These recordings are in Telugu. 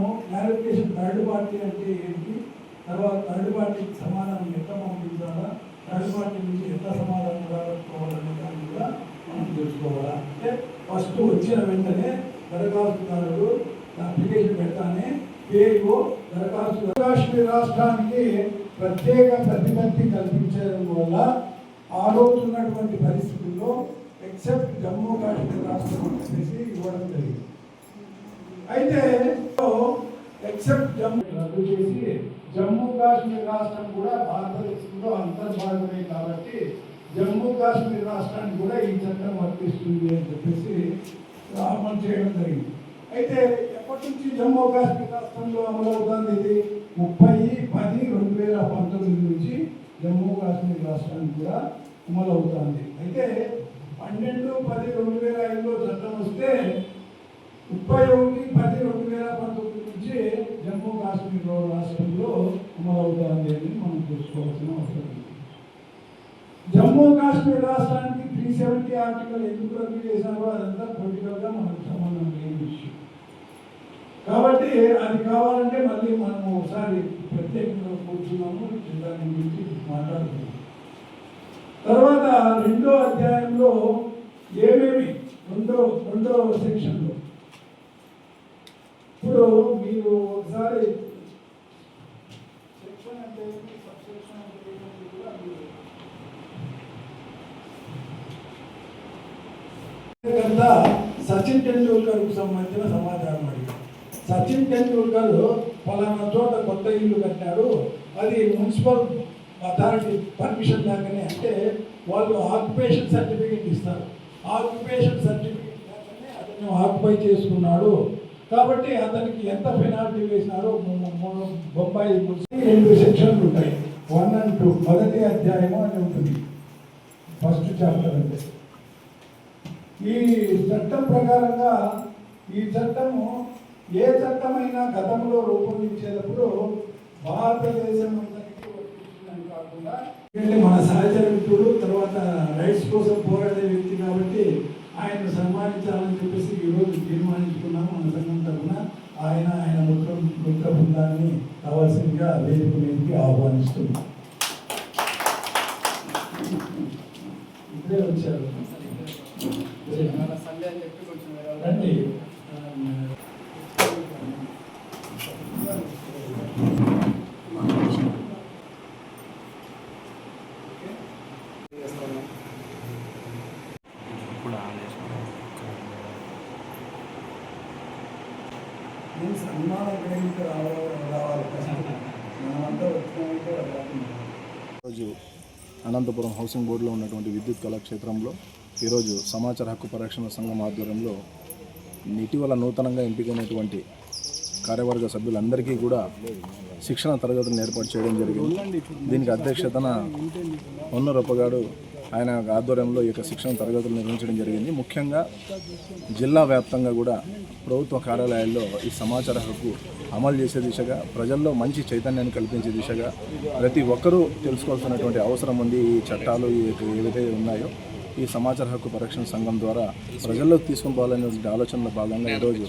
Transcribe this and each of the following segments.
మనము క్లారిఫికేషన్ థర్డ్ పార్టీ అంటే ఏంటి? తర్వాత థర్డ్ పార్టీకి సమాధానం ఎట్లా పంపించాలా థర్డ్ పార్టీ నుంచి ఎట్లా సమాధానం రావాలనే దాన్ని కూడా మనం తెలుసుకోవాలా? అంటే ఫస్ట్ వచ్చిన వెంటనే దరఖాస్తుదారుడు అప్లికేషన్ పెడతానే పేరు దరఖాస్తు కాశ్మీర్ రాష్ట్రానికి ప్రత్యేక ప్రతిపత్తి కల్పించడం వల్ల ఆ రోజు ఉన్నటువంటి పరిస్థితుల్లో ఎక్సెప్ట్ జమ్మూ కాశ్మీర్ రాష్ట్రం అని చెప్పేసి ఇవ్వడం జరిగింది. అయితే ఎక్సెప్ట్ జమ్మూ రద్దు చేసి జమ్మూ కాశ్మీర్ రాష్ట్రం కూడా భారతదేశంలో అంతర్భాగమే కాబట్టి జమ్మూ కాశ్మీర్ రాష్ట్రానికి కూడా ఈ చట్టం వర్తిస్తుంది అని చెప్పేసి అమలు చేయడం జరిగింది. అయితే ఎప్పటి నుంచి జమ్మూ కాశ్మీర్ రాష్ట్రంలో అమలు అవుతుంది ఇది? ముప్పై పది రెండు వేల పంతొమ్మిది నుంచి జమ్మూ కాశ్మీర్ రాష్ట్రానికి కూడా అమలు అవుతుంది. అయితే పన్నెండు పది రెండు వేల ఐదులో చట్టం వస్తే ముప్పై ఒకటి పది రెండు వేల పంతొమ్మిది నుంచి జమ్మూ కాశ్మీర్ రాష్ట్రంలో అమలవుతుంది అని మనం చూసుకోవాల్సిన అవసరం జమ్మూ కాశ్మీర్ రాష్ట్రానికి త్రీ సెవెంటీ ఆర్టికల్ ఎందుకు రద్దు చేశారో అదంతా పొలిటికల్గా మనకు సంబంధం లేని విషయం. కాబట్టి అది కావాలంటే మళ్ళీ మనం ఒకసారి ప్రత్యేకంగా కూర్చున్నాము దాని గురించి మాట్లాడుతున్నాం తర్వాత రెండో అధ్యాయంలో ఏమేమి రెండో రెండో సెక్షన్లో ఇప్పుడు మీరు ఒకసారి సెక్షన్ అంటే ఏంటి, అంటే కూడా మీరు సచిన్ టెండూల్కర్కు సంబంధించిన సమాచారం అడిగారు సచిన్ టెండూల్కర్ ఫలానా చోట కొత్త ఇల్లు కట్టారు. అది మున్సిపల్ అథారిటీ పర్మిషన్ దాకానే అంటే వాళ్ళు ఆక్యుపేషన్ సర్టిఫికేట్ ఇస్తారు. ఆక్యుపేషన్ సర్టిఫికేట్ దాకానే అతను ఆక్యుపై చేసుకున్నాడు. కాబట్టి అతనికి ఎంత పెనాల్టీ వేసినారో బొంబాయి రెండు సెక్షన్లు ఉంటాయి. వన్ అండ్ టూ మొదటి అధ్యాయము అని ఉంటుంది. ఫస్ట్ చాప్టర్ అంటే. ఈ చట్టం ప్రకారంగా ఈ చట్టము ఏ చట్టమైనా గతంలో రూపొందించేటప్పుడు భారతదేశం అంతటికీ వర్తిస్తుందని కాకుండా మన సహచర మిత్రుడు తర్వాత రైట్స్ కోసం పోరాడే వ్యక్తి కాబట్టి ఆయన సన్మానించాలని చెప్పేసి ఈరోజు తీర్మానించుకున్నాం ఆయన ఆయన మిత్ర మిత్ర బృందాన్ని కావాల్సిందిగా వేదిక మీదకి ఆహ్వానిస్తున్నాం ఇప్పుడే వచ్చారు సండే అని చెప్పి కొంచెం రండి చేస్తున్నాం సన్మానం గ్రహించి రావాలి మనమంతా వచ్చినామంటే ఈరోజు అనంతపురం హౌసింగ్ బోర్డులో ఉన్నటువంటి విద్యుత్ కళాక్షేత్రంలో ఈరోజు సమాచార హక్కు పరిరక్షణ సంఘం ఆధ్వర్యంలో ఇటీవల నూతనంగా ఎంపికైనటువంటి కార్యవర్గ సభ్యులందరికీ కూడా శిక్షణ తరగతులను ఏర్పాటు చేయడం జరిగింది. దీనికి అధ్యక్షతన పొన్నరొప్పగాడు ఆయన ఆధ్వర్యంలో ఈ యొక్క శిక్షణ తరగతులు నిర్వహించడం జరిగింది. ముఖ్యంగా జిల్లా వ్యాప్తంగా కూడా ప్రభుత్వ కార్యాలయాల్లో ఈ సమాచార హక్కు అమలు చేసే దిశగా ప్రజల్లో మంచి చైతన్యాన్ని కల్పించే దిశగా ప్రతి ఒక్కరూ తెలుసుకోవాల్సినటువంటి అవసరం ఉంది. ఈ చట్టాలు ఈ ఏవైతే ఉన్నాయో ఈ సమాచార హక్కు పరిరక్షణ సంఘం ద్వారా ప్రజల్లోకి తీసుకుని పోవాలనే ఆలోచనలో భాగంగా ఈరోజు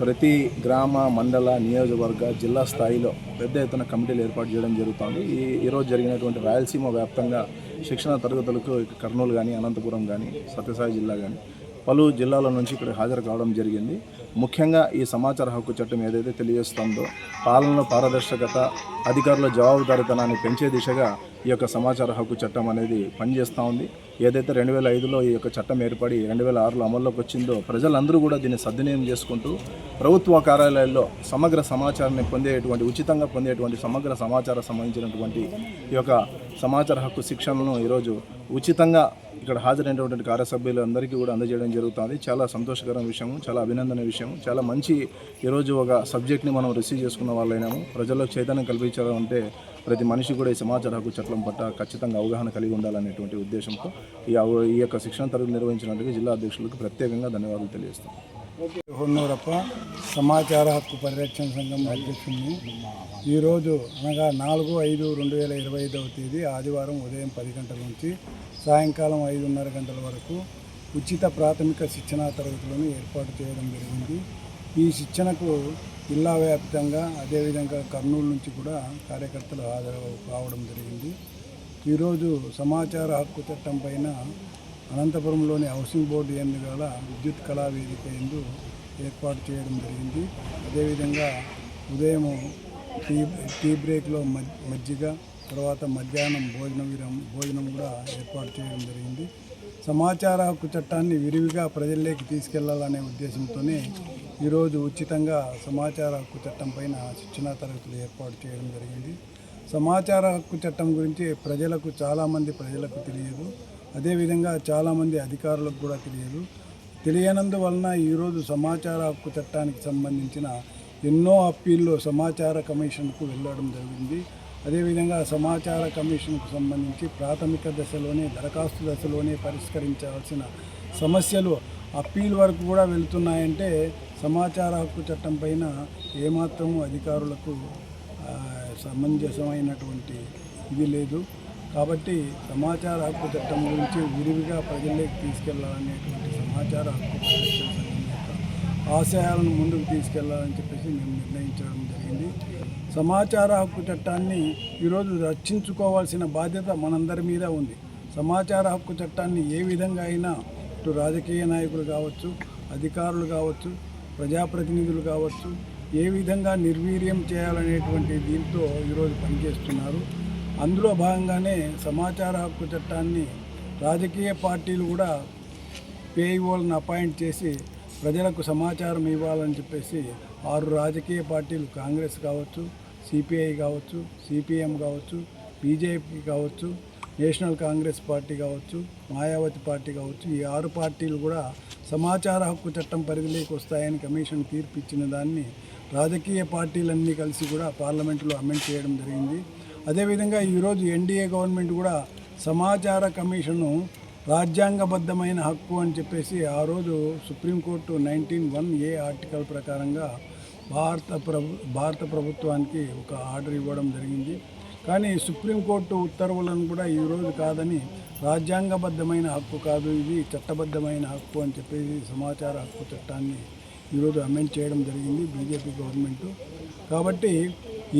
ప్రతి గ్రామ మండల నియోజకవర్గ జిల్లా స్థాయిలో పెద్ద ఎత్తున కమిటీలు ఏర్పాటు చేయడం జరుగుతుంది. ఈ ఈరోజు జరిగినటువంటి రాయలసీమ వ్యాప్తంగా శిక్షణ తరగతులకు కర్నూలు కానీ అనంతపురం కానీ సత్యసాయి జిల్లా కానీ పలు జిల్లాల నుంచి ఇక్కడ హాజరు కావడం జరిగింది. ముఖ్యంగా ఈ సమాచార హక్కు చట్టం ఏదైతే తెలియజేస్తుందో పాలనలో పారదర్శకత అధికారుల జవాబుదారితనాన్ని పెంచే దిశగా ఈ యొక్క సమాచార హక్కు చట్టం అనేది పనిచేస్తూ ఉంది. ఏదైతే రెండు వేల ఐదులో ఈ యొక్క చట్టం ఏర్పడి రెండు వేల ఆరులో అమల్లోకి వచ్చిందో ప్రజలందరూ కూడా దీన్ని సద్వినియోగం చేసుకుంటూ ప్రభుత్వ కార్యాలయాల్లో సమగ్ర సమాచారాన్ని పొందేటువంటి ఉచితంగా పొందేటువంటి సమగ్ర సమాచారం సంబంధించినటువంటి ఈ యొక్క సమాచార హక్కు శిక్షణను ఈరోజు ఉచితంగా ఇక్కడ హాజరైనటువంటి కార్యసభ్యులు అందరికీ కూడా అందజేయడం జరుగుతుంది. చాలా సంతోషకరమైన విషయం చాలా అభినందన విషయం చాలా మంచి ఈరోజు ఒక సబ్జెక్ట్ని మనం రిసీవ్ చేసుకున్న వాళ్ళైనాము. ప్రజల్లో చైతన్యం కల్పించడం అంటే ప్రతి మనిషి కూడా ఈ సమాచార హక్కు చట్టం పట్ల ఖచ్చితంగా అవగాహన కలిగి ఉండాలనేటువంటి ఉద్దేశంతో ఈ ఈ యొక్క శిక్షణ తరగతి నిర్వహించినందుకు జిల్లా అధ్యక్షులకు ప్రత్యేకంగా ధన్యవాదాలు తెలియజేస్తాం హొన్నూరప్ప సమాచార హక్కు పరిరక్షణ సంఘం అధ్యక్షుడిని. ఈరోజు అనగా నాలుగు ఐదు రెండు వేల ఇరవై ఐదవ తేదీ ఆదివారం ఉదయం పది గంటల నుంచి సాయంకాలం ఐదున్నర గంటల వరకు ఉచిత ప్రాథమిక శిక్షణా తరగతులను ఏర్పాటు చేయడం జరిగింది. ఈ శిక్షణకు జిల్లా వ్యాప్తంగా అదేవిధంగా కర్నూలు నుంచి కూడా కార్యకర్తలు హాజరు కావడం జరిగింది. ఈరోజు సమాచార హక్కు చట్టం పైన అనంతపురంలోని హౌసింగ్ బోర్డు ఎన్నికల విద్యుత్ కళా వేదిక ఎందు ఏర్పాటు చేయడం జరిగింది. అదేవిధంగా ఉదయం టీ టీ బ్రేక్లో మజ్ మజ్జిగ తర్వాత మధ్యాహ్నం భోజనం విరం భోజనం కూడా ఏర్పాటు చేయడం జరిగింది. సమాచార హక్కు చట్టాన్ని విరివిగా ప్రజల్లోకి తీసుకెళ్ళాలనే ఉద్దేశంతోనే ఈరోజు ఉచితంగా సమాచార హక్కు చట్టం పైన శిక్షణా తరగతులు ఏర్పాటు చేయడం జరిగింది. సమాచార హక్కు చట్టం గురించి ప్రజలకు చాలామంది ప్రజలకు తెలియదు. అదేవిధంగా చాలామంది అధికారులకు కూడా తెలియదు. తెలియనందువలన ఈరోజు సమాచార హక్కు చట్టానికి సంబంధించిన ఎన్నో అప్పీల్లో సమాచార కమిషన్కు వెళ్ళడం జరిగింది. అదేవిధంగా సమాచార కమిషన్కు సంబంధించి ప్రాథమిక దశలోనే దరఖాస్తు దశలోనే పరిష్కరించాల్సిన సమస్యలు అప్పీల్ వరకు కూడా వెళుతున్నాయంటే సమాచార హక్కు చట్టం పైన ఏమాత్రము అధికారులకు సమంజసమైనటువంటి ఇది లేదు. కాబట్టి సమాచార హక్కు చట్టం గురించి విరివిగా ప్రజల్లోకి తీసుకెళ్ళాలనేటువంటి సమాచార హక్కు పరిరక్షణ సంఘం యొక్క ఆశయాలను ముందుకు తీసుకెళ్ళాలని చెప్పేసి మేము నిర్ణయించడం జరిగింది. సమాచార హక్కు చట్టాన్ని ఈరోజు రక్షించుకోవాల్సిన బాధ్యత మనందరి మీద ఉంది. సమాచార హక్కు చట్టాన్ని ఏ విధంగా అయినా ఇటు రాజకీయ నాయకులు కావచ్చు అధికారులు కావచ్చు ప్రజాప్రతినిధులు కావచ్చు ఏ విధంగా నిర్వీర్యం చేయాలనేటువంటి దీంతో ఈరోజు పనిచేస్తున్నారు. అందులో భాగంగానే సమాచార హక్కు చట్టాన్ని రాజకీయ పార్టీలు కూడా పేఈఓలను అపాయింట్ చేసి ప్రజలకు సమాచారం ఇవ్వాలని చెప్పేసి ఆరు రాజకీయ పార్టీలు కాంగ్రెస్ కావచ్చు సిపిఐ కావచ్చు సిపిఎం కావచ్చు బీజేపీ కావచ్చు నేషనల్ కాంగ్రెస్ పార్టీ కావచ్చు మాయావతి పార్టీ కావచ్చు ఈ ఆరు పార్టీలు కూడా సమాచార హక్కు చట్టం పరిధిలోకి వస్తాయని కమిషన్ తీర్పు ఇచ్చిన దాన్ని రాజకీయ పార్టీలన్నీ కలిసి కూడా పార్లమెంటులో అమెండ్ చేయడం జరిగింది. అదేవిధంగా ఈరోజు ఎన్డీఏ గవర్నమెంట్ కూడా సమాచార కమిషను రాజ్యాంగబద్ధమైన హక్కు అని చెప్పేసి ఆ రోజు Supreme Court nineteen one A article ప్రకారంగా భారత ప్రభు భారత ప్రభుత్వానికి ఒక ఆర్డర్ ఇవ్వడం జరిగింది. కానీ సుప్రీంకోర్టు ఉత్తర్వులను కూడా ఈరోజు కాదని రాజ్యాంగబద్ధమైన హక్కు కాదు ఇది చట్టబద్ధమైన హక్కు అని చెప్పేసి సమాచార హక్కు చట్టాన్ని ఈరోజు అమెండ్ చేయడం జరిగింది బీజేపీ గవర్నమెంట్. కాబట్టి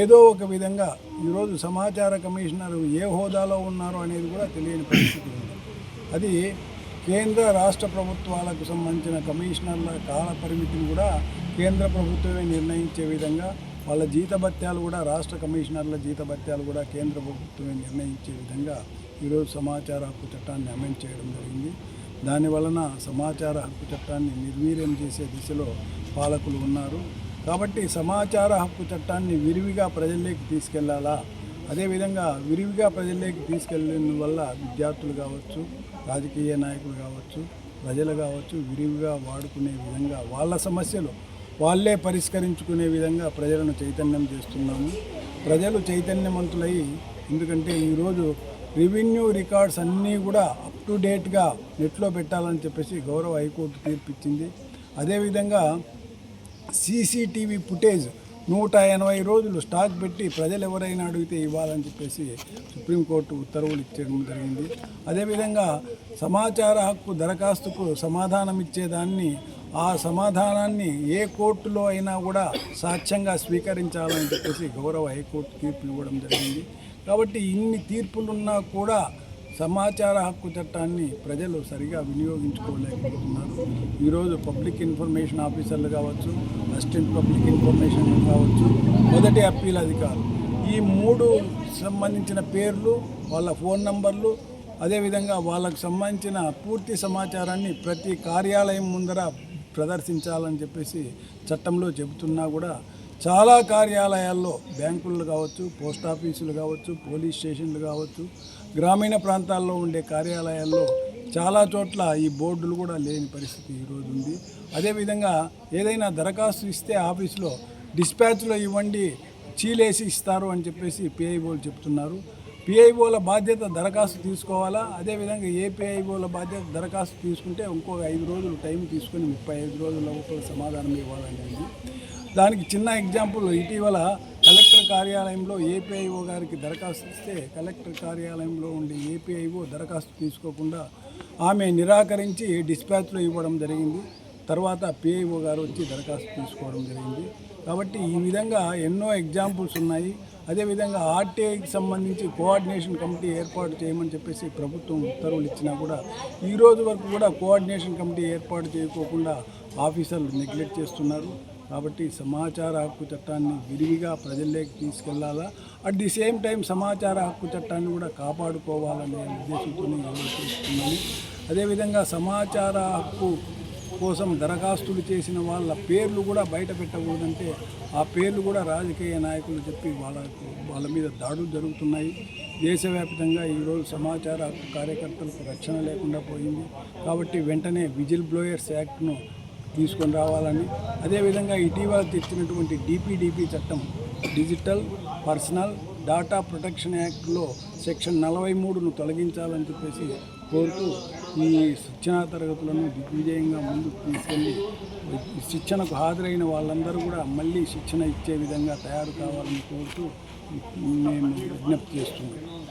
ఏదో ఒక విధంగా ఈరోజు సమాచార కమిషనర్ ఏ హోదాలో ఉన్నారో అనేది కూడా తెలియని పరిస్థితి ఉంది. అది కేంద్ర రాష్ట్ర ప్రభుత్వాలకు సంబంధించిన కమిషనర్ల కాల పరిమితిని కూడా కేంద్ర ప్రభుత్వమే నిర్ణయించే విధంగా వాళ్ళ జీతభత్యాలు కూడా రాష్ట్ర కమిషనర్ల జీతభత్యాలు కూడా కేంద్ర ప్రభుత్వమే నిర్ణయించే విధంగా ఈరోజు సమాచార హక్కు చట్టాన్ని అమెండ్ చేయడం జరిగింది. దాని వలన సమాచార హక్కు చట్టాన్ని నిర్వీర్యం చేసే దిశలో పాలకులు ఉన్నారు. కాబట్టి సమాచార హక్కు చట్టాన్ని విరివిగా ప్రజల్లోకి తీసుకెళ్ళాలా? అదేవిధంగా విరివిగా ప్రజల్లోకి తీసుకెళ్ళిన వల్ల విద్యార్థులు కావచ్చు రాజకీయ నాయకులు కావచ్చు ప్రజలు కావచ్చు విరివిగా వాడుకునే విధంగా వాళ్ళ సమస్యలు వాళ్ళే పరిష్కరించుకునే విధంగా ప్రజలను చైతన్యం చేస్తున్నాము. ప్రజలు చైతన్యవంతులై ఎందుకంటే ఈరోజు రెవెన్యూ రికార్డ్స్ అన్నీ కూడా అప్ టు డేట్గా నెట్లో పెట్టాలని చెప్పేసి గౌరవ హైకోర్టు తీర్పిచ్చింది. అదేవిధంగా సీసీటీవీ ఫుటేజ్ నూట ఎనభై రోజులు స్టాక్ పెట్టి ప్రజలు ఎవరైనా అడిగితే ఇవ్వాలని చెప్పేసి సుప్రీంకోర్టు ఉత్తర్వులు ఇచ్చేయడం జరిగింది. అదేవిధంగా సమాచార హక్కు దరఖాస్తుకు సమాధానం ఇచ్చేదాన్ని ఆ సమాధానాన్ని ఏ కోర్టులో అయినా కూడా సాక్ష్యంగా స్వీకరించాలని చెప్పేసి గౌరవ హైకోర్టు తీర్పు ఇవ్వడం జరిగింది. కాబట్టి ఇన్ని తీర్పులున్నా కూడా సమాచార హక్కు చట్టాన్ని ప్రజలు సరిగా వినియోగించుకోలేకపోతున్నారు. ఈరోజు పబ్లిక్ ఇన్ఫర్మేషన్ ఆఫీసర్లు కావచ్చు అసిస్టెంట్ పబ్లిక్ ఇన్ఫర్మేషన్ కావచ్చు మొదటి అప్పీల్ అధికారులు. ఈ మూడు సంబంధించిన పేర్లు వాళ్ళ ఫోన్ నంబర్లు అదేవిధంగా వాళ్ళకు సంబంధించిన పూర్తి సమాచారాన్ని ప్రతి కార్యాలయం ముందర ప్రదర్శించాలని చెప్పేసి చట్టంలో చెబుతున్నా కూడా చాలా కార్యాలయాల్లో బ్యాంకులు కావచ్చు పోస్ట్ ఆఫీసులు కావచ్చు పోలీస్ స్టేషన్లు కావచ్చు గ్రామీణ ప్రాంతాల్లో ఉండే కార్యాలయాల్లో చాలా చోట్ల ఈ బోర్డులు కూడా లేని పరిస్థితి ఈరోజు ఉంది. అదేవిధంగా ఏదైనా దరఖాస్తు ఇస్తే ఆఫీసులో డిస్పాచ్లో ఇవ్వండి చీలేసి ఇస్తారు అని చెప్పేసి పిఐఓలు చెప్తున్నారు. పిఐఓల బాధ్యత దరఖాస్తు తీసుకోవాలా? అదేవిధంగా ఏపీఐఓల బాధ్యత దరఖాస్తు తీసుకుంటే ఇంకొక ఐదు రోజులు టైం తీసుకొని ముప్పై ఐదు రోజుల లోపల సమాధానం ఇవ్వాలనేది. దానికి చిన్న ఎగ్జాంపుల్ ఇటీవల కలెక్టర్ కార్యాలయంలో ఏపీఐఓ గారికి దరఖాస్తు ఇస్తే కలెక్టర్ కార్యాలయంలో ఉండే ఏపీఐఓ దరఖాస్తు తీసుకోకుండా ఆమె నిరాకరించి డిస్పాచ్లో ఇవ్వడం జరిగింది. తర్వాత పిఐఓ గారు వచ్చి దరఖాస్తు తీసుకోవడం జరిగింది. కాబట్టి ఈ విధంగా ఎన్నో ఎగ్జాంపుల్స్ ఉన్నాయి. అదేవిధంగా ఆర్టీఐకి సంబంధించి కోఆర్డినేషన్ కమిటీ ఏర్పాటు చేయమని చెప్పేసి ప్రభుత్వం ఉత్తర్వులు ఇచ్చినా కూడా ఈ రోజు వరకు కూడా కోఆర్డినేషన్ కమిటీ ఏర్పాటు చేయకోకుండా ఆఫీసర్లు నెగ్లెక్ట్ చేస్తున్నారు. కాబట్టి సమాచార హక్కు చట్టాన్ని విరివిగా ప్రజల్లోకి తీసుకెళ్ళాలా? అట్ ది సేమ్ టైం సమాచార హక్కు చట్టాన్ని కూడా కాపాడుకోవాలనే ఉద్దేశంతో చేస్తున్నాను అదేవిధంగా సమాచార హక్కు కోసం దరఖాస్తులు చేసిన వాళ్ళ పేర్లు కూడా బయట పెట్టకూడదంటే ఆ పేర్లు కూడా రాజకీయ నాయకులు చెప్పి వాళ్ళకు వాళ్ళ మీద దాడులు జరుగుతున్నాయి. దేశవ్యాప్తంగా ఈరోజు సమాచార కార్యకర్తలకు రక్షణ లేకుండా పోయింది. కాబట్టి వెంటనే విజిల్ బ్లోయర్స్ యాక్ట్ను తీసుకొని రావాలని. అదేవిధంగా ఇటీవల తెచ్చినటువంటి డిపిడిపి చట్టం డిజిటల్ పర్సనల్ డాటా ప్రొటెక్షన్ యాక్ట్లో సెక్షన్ నలభై మూడును తొలగించాలని చెప్పేసి కోరుతూ ఈ శిక్షణా తరగతులను దిగ్విజయంగా ముందుకు తీసుకెళ్ళి శిక్షణకు హాజరైన వాళ్ళందరూ కూడా మళ్ళీ శిక్షణ ఇచ్చే విధంగా తయారు కావాలని కోరుతూ మేము విజ్ఞప్తి చేస్తున్నాం.